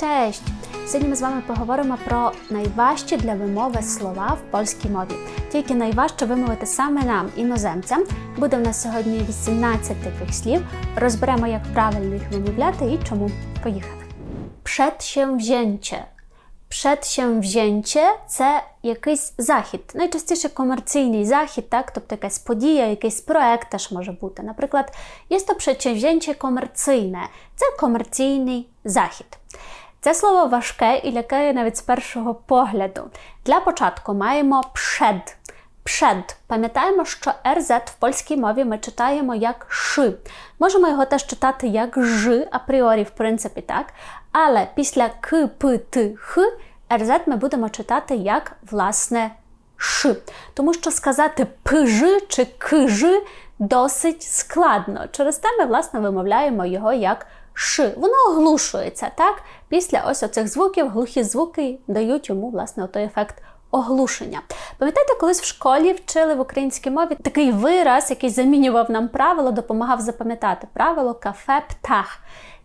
Cześć! Сьогодні ми з вами поговоримо про найважчі для вимови слова в польській мові. Тільки найважче вимовити саме нам, іноземцям. Буде в нас сьогодні 18 таких слів. Розберемо, як правильно їх вимовляти і чому. Поїхали. Przedsięwzięcie. Przedsięwzięcie – це якийсь захід, найчастіше комерційний захід, так? тобто якась подія, якийсь проект теж може бути. Наприклад, є то przedsięwzięcie комерційне, це комерційний захід. Це слово важке і лякає навіть з першого погляду. Для початку маємо przed. Przed. Пам'ятаємо, що RZ в польській мові ми читаємо як ш. Можемо його теж читати як ж, апріорі, в принципі, так. Але після к, п, т, х RZ ми будемо читати як, власне, ш. Тому що сказати пж чи кж досить складно. Через те ми, власне, вимовляємо його як ш. Воно оглушується, так? Після ось оцих звуків глухі звуки дають йому, власне, той ефект оглушення. Пам'ятаєте, колись в школі вчили в українській мові такий вираз, який замінював нам правило, допомагав запам'ятати правило кафе птах.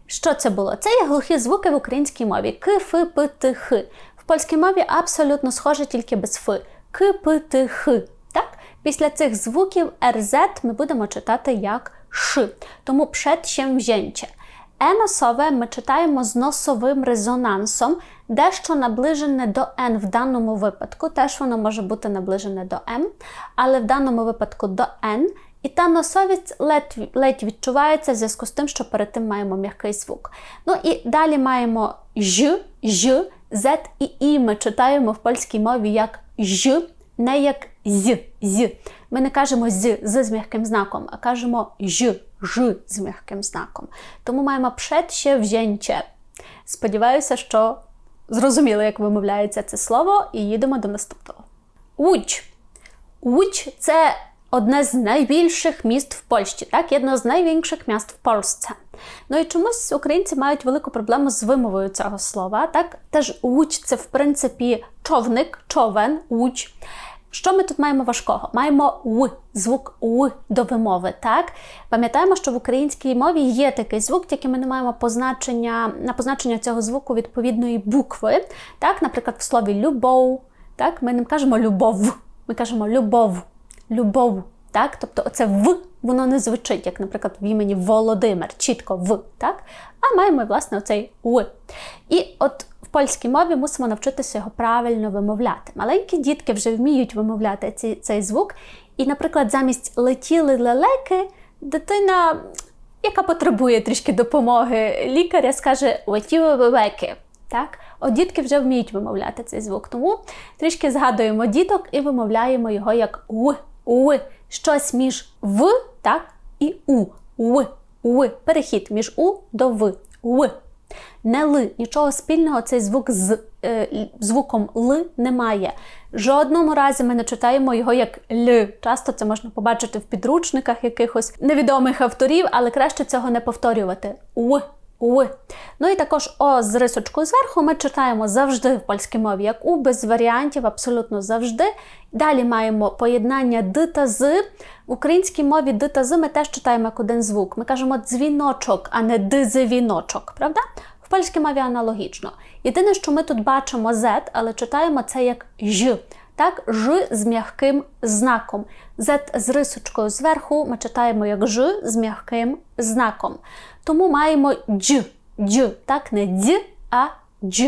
Що це було? Це є глухі звуки в українській мові. К, Ф, П, Т, Х. В польській мові абсолютно схоже тільки без Ф. К, П, Т, Х. Так? Після цих звуків РЗ ми будемо читати як Ш. Тому przedsięwzięcie. Е носове ми читаємо з носовим резонансом, дещо наближене до Н в даному випадку. Теж воно може бути наближене до М, але в даному випадку до Н. І та носовість ледь, ледь відчувається в зв'язку з тим, що перед тим маємо м'який звук. Ну і далі маємо ж, ж, з і і ми читаємо в польській мові як ж, не як з, з. Ми не кажемо з, з з м'яким знаком, а кажемо ж, ж з м'яким знаком. Тому маємо przedsięwzięcie. Сподіваюся, що зрозуміли, як вимовляється це слово, і їдемо до наступного. Łódź. Łódź – це одне з найбільших міст в Польщі, так, одне з найбільших міст в Польщі. Ну і чомусь українці мають велику проблему з вимовою цього слова. Так, теж łódź – це в принципі човник, човен, łódź. Що ми тут маємо важкого? Маємо в, звук в до вимови. так? Пам'ятаємо, що в українській мові є такий звук, тільки ми не маємо позначення на позначення цього звуку відповідної букви. Так, Наприклад, в слові любов, так, ми не кажемо любов, ми кажемо любов, любов. Так? Тобто оце в воно не звучить, як, наприклад, в імені Володимир, чітко в, так? а маємо, власне, оцей в. І от польській мові мусимо навчитися його правильно вимовляти. Маленькі дітки вже вміють вимовляти ці, цей звук. І, наприклад, замість летіли лелеки, дитина, яка потребує трішки допомоги лікаря, скаже летіли лелеки. Так? От дітки вже вміють вимовляти цей звук. Тому трішки згадуємо діток і вимовляємо його як у, у, щось між в так, і у, у, у. Перехід між у до в. У. Не ли, нічого спільного цей звук з е, звуком Л немає. Жодному разі ми не читаємо його як Л. Часто це можна побачити в підручниках якихось невідомих авторів, але краще цього не повторювати. У. У. Ну і також О з рисочкою зверху ми читаємо завжди в польській мові, як У, без варіантів, абсолютно завжди. Далі маємо поєднання Д та З. В українській мові Д та З ми теж читаємо як один звук. Ми кажемо дзвіночок, а не дзвіночок, правда? В польській мові аналогічно. Єдине, що ми тут бачимо Z, але читаємо це як Ж. Так, Ж з м'яким знаком. Z з рисочкою зверху ми читаємо як Ж з м'яким знаком. Тому маємо дж, дж, так, не дз, а дж.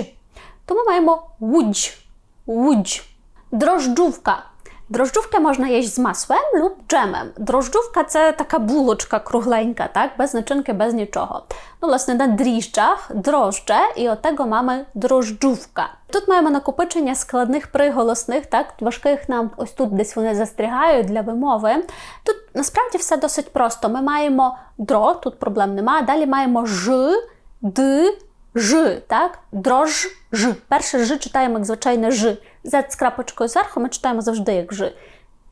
Тому маємо łódź, łódź. Дрожджувка. Дрожджувки можна їсти з маслом lub джемем. Дрожджувка це така булочка кругленька, так? без начинки, без нічого. Ну, власне, на дріжджах дрожджа, і от tego mamy дрожджувка. Тут маємо накопичення складних приголосних, так, важких нам ось тут десь вони застрягають для вимови. Тут насправді все досить просто. Ми маємо дро, тут проблем немає. Далі маємо ж, д, ж, так? Дрож, ж. Перше ж читаємо як звичайне ж. Z з крапочкою зверху ми читаємо завжди як ж.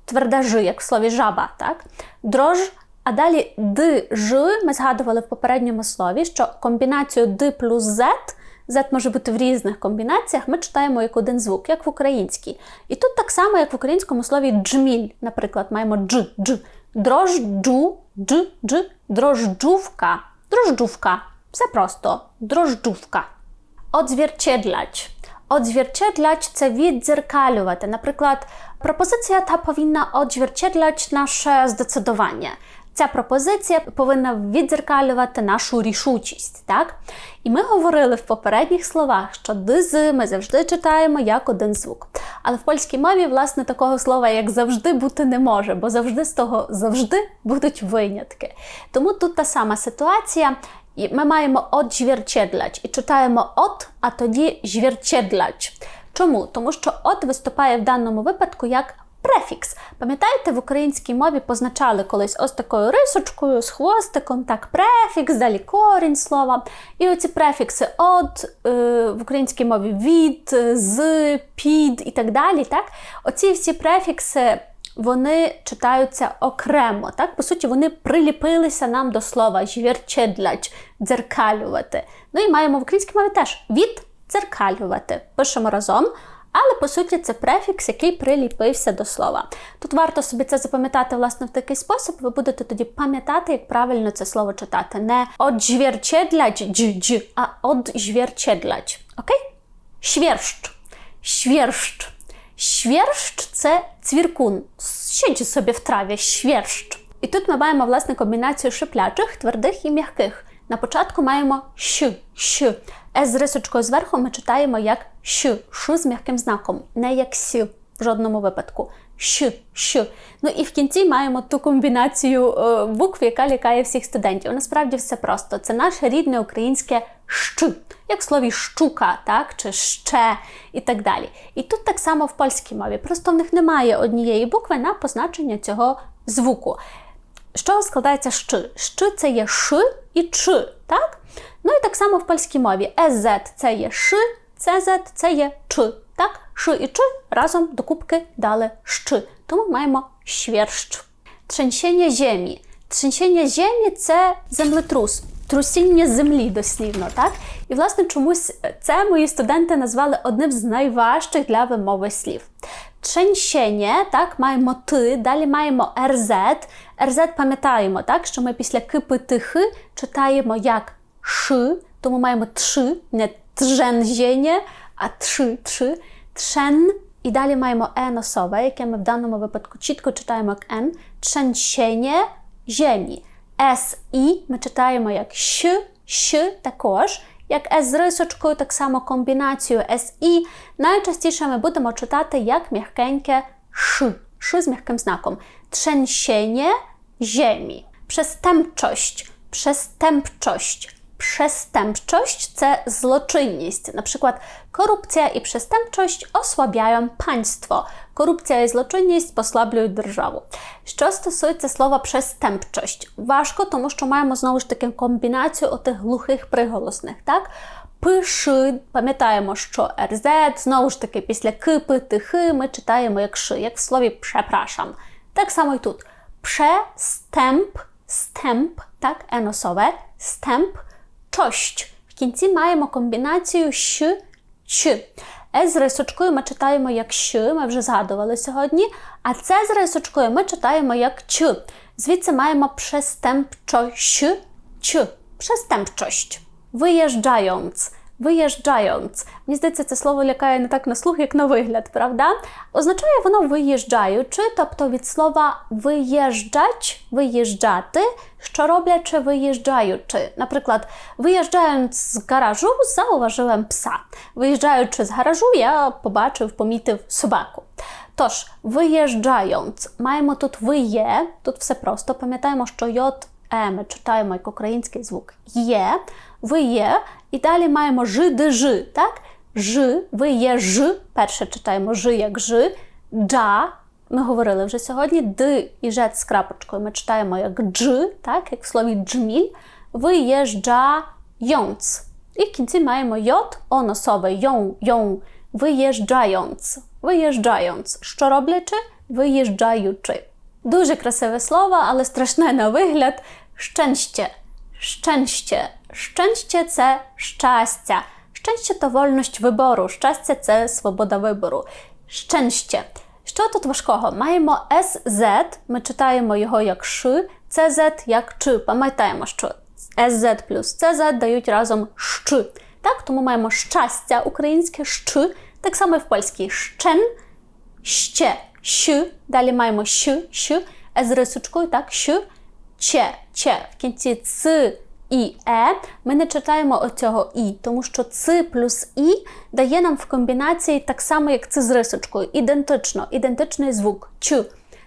Тверде ж, як в слові жаба, так? Дрож, а далі д, ж ми згадували в попередньому слові, що комбінацію д плюс z, z може бути в різних комбінаціях, ми читаємо як один звук, як в українській. І тут так само, як в українському слові джміль, наприклад, маємо дж, дж. Дрожджу, дж, дж, дрожджувка, дрожджувка. Все просто дрожджувка. Odzwierciedlać. Odzwierciedlać це віддзеркалювати. Наприклад, пропозиція та повинна odzwierciedlać nasze zdecydowanie. Ця пропозиція повинна віддзеркалювати нашу рішучість, так? І ми говорили в попередніх словах, що дизи ми завжди читаємо як один звук. Але в польській мові, власне, такого слова, як завжди, бути не може, бо завжди з того завжди будуть винятки. Тому тут та сама ситуація. Ми маємо «одзвірчедлять» і читаємо от, а тоді «звірчедлять». Чому? Тому що от виступає в даному випадку як префікс. Пам'ятаєте, в українській мові позначали колись ось такою рисочкою з хвостиком, так, префікс, далі корінь слова. І оці префікси от е, в українській мові від, з, під і так далі. так, Оці всі префікси. Вони читаються окремо, так? По суті, вони приліпилися нам до слова «жвірчедлять», дзеркалювати. Ну і маємо в українській мові теж від дзеркалювати. Пишемо разом. Але, по суті, це префікс, який приліпився до слова. Тут варто собі це запам'ятати, власне, в такий спосіб, ви будете тоді пам'ятати, як правильно це слово читати. Не «оджвірчедлять» дж, а «оджвірчедлять». Окей? Швєрщ. Швєрщ. Швєрщ – це цвіркун. Щить собі в траві, швєрщ. І тут ми маємо, власне, комбінацію шиплячих, твердих і м'яких. На початку маємо щ, щ. С з рисочкою зверху ми читаємо як щ, ш з м'яким знаком, не як с в жодному випадку. Щ, щ. Ну і в кінці маємо ту комбінацію е, букв, яка лякає всіх студентів. Насправді все просто. Це наше рідне українське щ, як в слові щука, так, чи ще і так далі. І тут так само в польській мові. Просто в них немає однієї букви на позначення цього звуку. З чого складається щ? Щ це є ш і ч, так? Ну і так само в польській мові. ез це є ш, ЦЗ це є Ч. Так? Ш і Ч разом до кубки дали щ. Тому маємо świerszcz. Trzęsienie ziemi. Trzęsienie ziemi це землетрус, трусіння землі дослівно. так? І, власне, чомусь це мої студенти назвали одним з найважчих для вимови слів. Trzęsienie, так, маємо ти, далі маємо РЗ. РЗ пам'ятаємо, так, що ми після кипи тихи читаємо як ш, тому маємо тши, не trzęsienie, а тши, тши, trzен. І далі маємо е носове, яке ми в даному випадку чітко читаємо як Н. Trzęsienie ziemi. С І ми читаємо як щ, щ також. Як С з рисочкою, так само комбінацію С І. Найчастіше ми будемо читати як м'якеньке ш, ш з м'яким знаком. Trzęsienie ziemi. Przestępczość, przestępczość. Przestępczość це злочинність. Наприклад, корупція і przestępczość osłabiają państwo. Корупція і злочинність послаблюють державу. Що стосується слова przestępczość, важко, тому що маємо знову ж таки комбінацію отих глухих приголосних. так? Пиши, пам'ятаємо, що РЗ, знову ж таки, після кипи, тихи ми читаємо як ши, як в слові «препрашам». Так само і тут. Przestęp, стемп, так, еносове, стемп – чощ. В кінці маємо комбінацію щ, ч. Е з рисочкою ми читаємо як щ, ми вже згадували сьогодні. А це з рисочкою ми читаємо як ч. Звідси маємо przestępczość, ч, przestępczość. Виїжджając виїжджając. Мені здається, це слово лякає не так на слух, як на вигляд, правда? Означає воно виїжджаючи, тобто від слова виїжджать, виїжджати, що роблячи виїжджаючи. Наприклад, виїжджając з гаражу, zauważyłem пса. Виїжджаючи з гаражу, я побачив, помітив собаку. Тож, виїжджając, маємо тут виє, тут все просто. Пам'ятаємо, що йод е ми читаємо як український звук є, ви є, і далі маємо ж, де ж, так? Ж, ви є ж, перше читаємо ж як ж, джа, ми говорили вже сьогодні, д і ж з крапочкою ми читаємо як дж, так, як в слові джміль, виїжджаючь. І в кінці маємо йод, оносове, йон, йон, виїжджаючь, виїжджаючь. Що роблячи? Виїжджаючи. Дуже красиве слово, але страшне на вигляд. Szczęście, szczęście. Szczęście це щастя. Щастя то вольність вибору. Щастя це свобода вибору. Szczęście. Що тут важкого? Маємо SZ, ми читаємо його як Ш, CZ як Ч. Пам'ятаємо, що SZ плюс CZ дають разом Щ. Так, тому маємо щастя українське щ, так само і в польській щен, ще, щ, далі маємо щ, щ, з рисочкою, так, щ, че, че. В кінці ц і е ми не читаємо оцього і, тому що ц плюс і дає нам в комбінації так само, як це з рисочкою. Ідентично, ідентичний звук ч.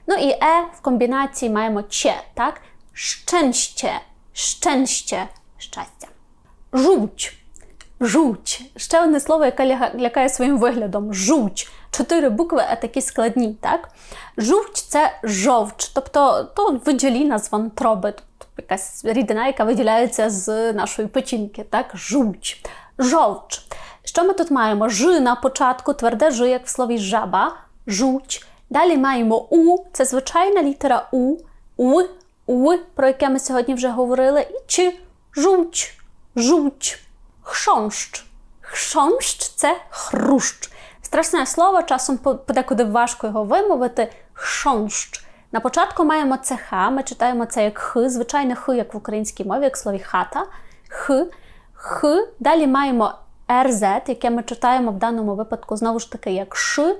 Ну і е в комбінації маємо че, так? Szczęście, szczęście, щастя. Жуч. Жуч. Ще одне слово, яке лякає своїм виглядом. Жуч. Чотири букви, а такі складні, так? Жуч це жовч, тобто то виділіна з вантроби, тобто якась рідина, яка виділяється з нашої печінки, так? Жуч. Жовч. Що ми тут маємо? Ж на початку, тверде ж, як в слові жаба, жуч. Далі маємо У, це звичайна літера У, У, У, про яке ми сьогодні вже говорили, і Ч, жуч, жуч. Хшонщ. Хшонщ це хрущ. Страшне слово, часом подекуди важко його вимовити. Хшонщ. На початку маємо це х, ми читаємо це як х, звичайне х, як в українській мові, як в слові хата. Х, х. Далі маємо РЗ, яке ми читаємо в даному випадку знову ж таки як ш,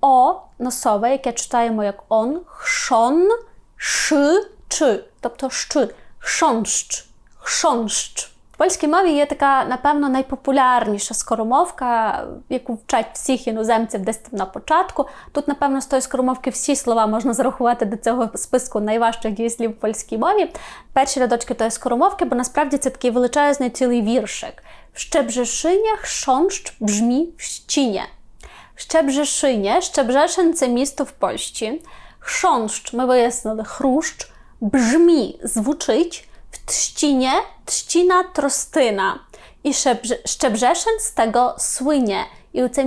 о носове, яке читаємо як он, хшон, ш, ч, тобто щ, хшонщ, хшонщ. Польській мові є така, напевно, найпопулярніша скоромовка, яку вчать всіх іноземців десь там на початку. Тут, напевно, з тої скоромовки всі слова можна зарахувати до цього списку найважчих дієслів в польській мові. Перші рядочки тої скоромовки, бо насправді це такий величезний цілий віршик. Brzmi w ścinie. В Szczebrzeszynie, Szczebrzeszyn це місто в Польщі. Chrząszcz, ми вияснили, хрущ, бжмі, звучить, в Trzcinie, trzcina, тростина. І Szczebrze- Szczebrzeszyn з tego słynie. І оце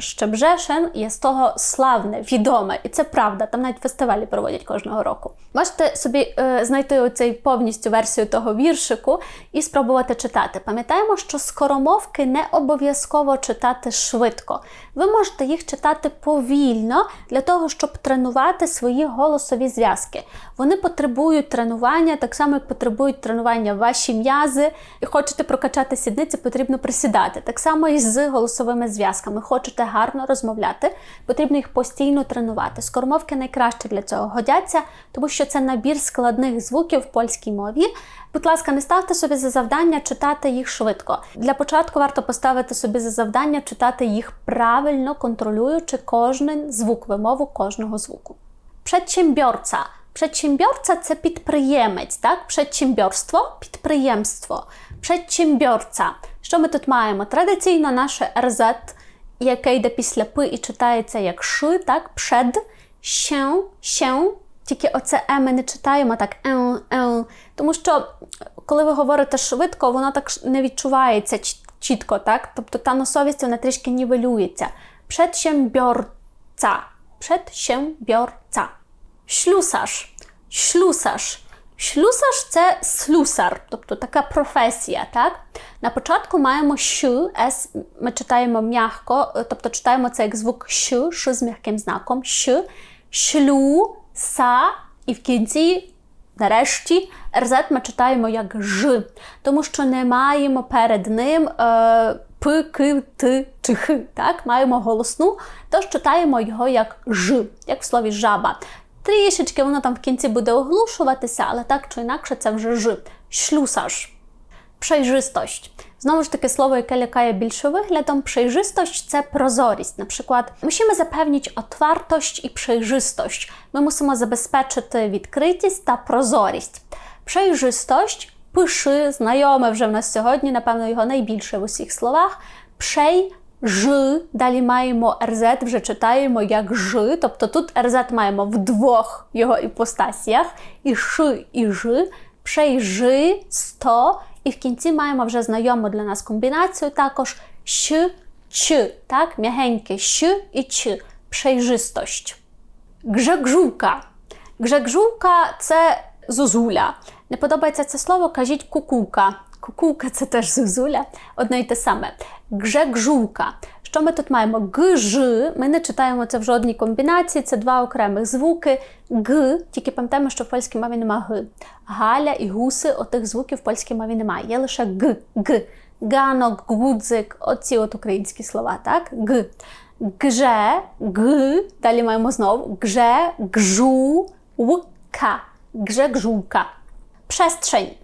Szczebrzeszyn є з того славне, відоме. І це правда, там навіть фестивалі проводять кожного року. Можете собі е, знайти оцей повністю версію того віршику і спробувати читати. Пам'ятаємо, що скоромовки не обов'язково читати швидко. Ви можете їх читати повільно для того, щоб тренувати свої голосові зв'язки. Вони потребують тренування, так само як потребують тренування ваші м'язи. І хочете прокачати сідниці, потрібно присідати. Так само і з голосовими зв'язками. Хочете гарно розмовляти, потрібно їх постійно тренувати. Скоромовки найкраще для цього годяться, тому що це набір складних звуків в польській мові. Будь ласка, не ставте собі за завдання читати їх швидко. Для початку варто поставити собі за завдання читати їх правильно, контролюючи кожен звук, вимову кожного звуку. Przedsiębiorca. Przedsiębiorca це підприємець, так? Przedsiębiorstwo – підприємство. Przedsiębiorca. Що ми тут маємо? Традиційно наше РЗ, яке йде після П і читається як Ш, так? Przed, się, się. Тільки оце е ми не читаємо так ел, ел. Тому що коли ви говорите швидко, воно так ш- не відчувається чіт- чітко, так? Тобто та носовість вона трішки нівелюється. Przedsiębiorca. Przedsiębiorca. Ślusarz. Ślusarz. Ślusarz це слюсар, тобто така професія, так? На початку маємо щ, с, ми читаємо м'яко, тобто читаємо це як звук щ, ш з м'яким знаком, щ, шлю, са, і в кінці, нарешті, РЗ ми читаємо як ж, тому що не маємо перед ним е, п, к, т чи х, так? Маємо голосну, тож читаємо його як ж, як в слові жаба. Трішечки воно там в кінці буде оглушуватися, але так чи інакше це вже ж. Ślusarz. Przejrzystość. Znowu ж таки слово, яке лякає більше виглядом. Przejrzystość – це прозорість. Наприклад, musimy zapewnić otwartość і przejrzystość. Ми мусимо забезпечити відкритість та прозорість. Przejrzystość – пиши, знайоме вже в нас сьогодні, напевно, його найбільше в усіх словах. Przej Ж, далі маємо РЗ, вже читаємо як Ж, тобто тут РЗ маємо в двох його іпостасіях, і Ш, і Ж, Przejrzy, сто, і в кінці маємо вже знайому для нас комбінацію також Щ, Ч, так, м'ягеньке Щ і Ч, przejrzystość. Гжегжука. Гжегжука це зозуля. Не подобається це слово, кажіть кукука. Кукука це теж зозуля, одне й те саме. Гжегжука. Що ми тут маємо? Гж. Ми не читаємо це в жодній комбінації, це два окремих звуки. Г, тільки пам'ятаємо, що в польській мові нема Г. Галя і гуси, отих звуків в польській мові немає. Є лише Г. Г. ганок, гудзик, оці от українські слова, так? Г. Гже, г, далі маємо знову гже, гжу, вка, гже. Przestrzeń.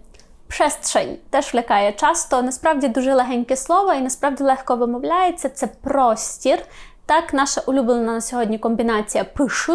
Przestrzeń теж лякає часто. Насправді дуже легеньке слово і насправді легко вимовляється. Це простір. Так, наша улюблена на сьогодні комбінація пиш,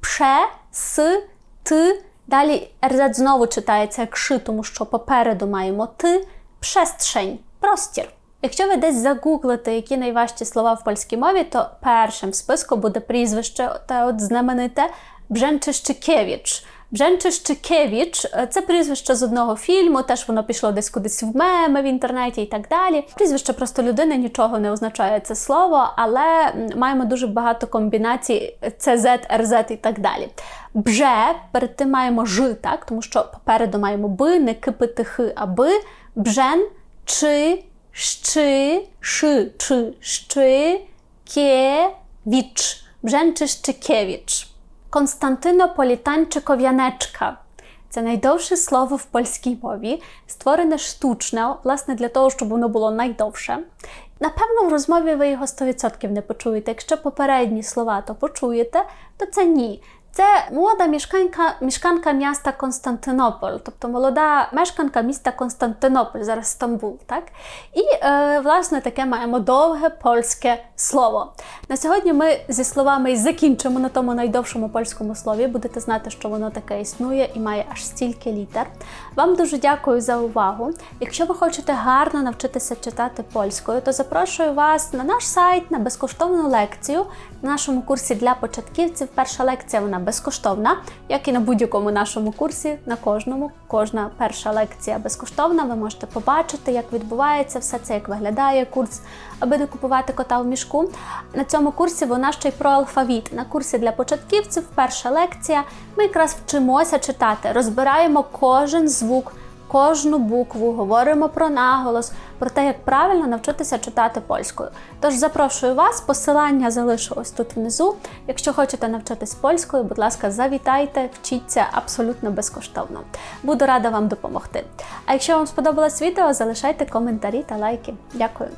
пше, с, т. Далі РЗ знову читається як ши, тому що попереду маємо ти. Przestrzeń. Простір. Якщо ви десь загуглите, які найважчі слова в польській мові, то першим в списку буде прізвище та от знамените Бженчищикевич. Бженчищикевич – це прізвище з одного фільму, теж воно пішло десь кудись в меми в інтернеті і так далі. Прізвище просто людини нічого не означає це слово, але маємо дуже багато комбінацій ЦЗ, РЗ і так далі. Бже, перед тим маємо ж, так, тому що попереду маємо би, не кипити хи, а би, бжен, чи, щи, ши, чи, щи, кєвіч. Бженчищикевич. Константинополітанчиков'янечка. Це найдовше слово в польській мові, створене штучно, власне, для того, щоб воно було найдовше. Напевно, в розмові ви його 100% не почуєте. Якщо попередні слова то почуєте, то це ні. Це молода мішканка, мішканка міста Константинополь, тобто молода мешканка міста Константинополь, зараз Стамбул. так? І, е, власне, таке маємо довге польське слово. На сьогодні ми зі словами закінчимо на тому найдовшому польському слові. Будете знати, що воно таке існує і має аж стільки літер. Вам дуже дякую за увагу. Якщо ви хочете гарно навчитися читати польською, то запрошую вас на наш сайт на безкоштовну лекцію на нашому курсі для початківців. Перша лекція вона безкоштовна, як і на будь-якому нашому курсі. На кожному кожна перша лекція безкоштовна. Ви можете побачити, як відбувається все це, як виглядає курс, аби не купувати кота в мішку. На цьому курсі вона ще й про алфавіт. На курсі для початківців перша лекція. Ми якраз вчимося читати, розбираємо кожен звук. Кожну букву говоримо про наголос, про те, як правильно навчитися читати польською. Тож запрошую вас, посилання залишу ось тут внизу. Якщо хочете навчитись польською, будь ласка, завітайте, вчіться абсолютно безкоштовно. Буду рада вам допомогти. А якщо вам сподобалось відео, залишайте коментарі та лайки. Дякую.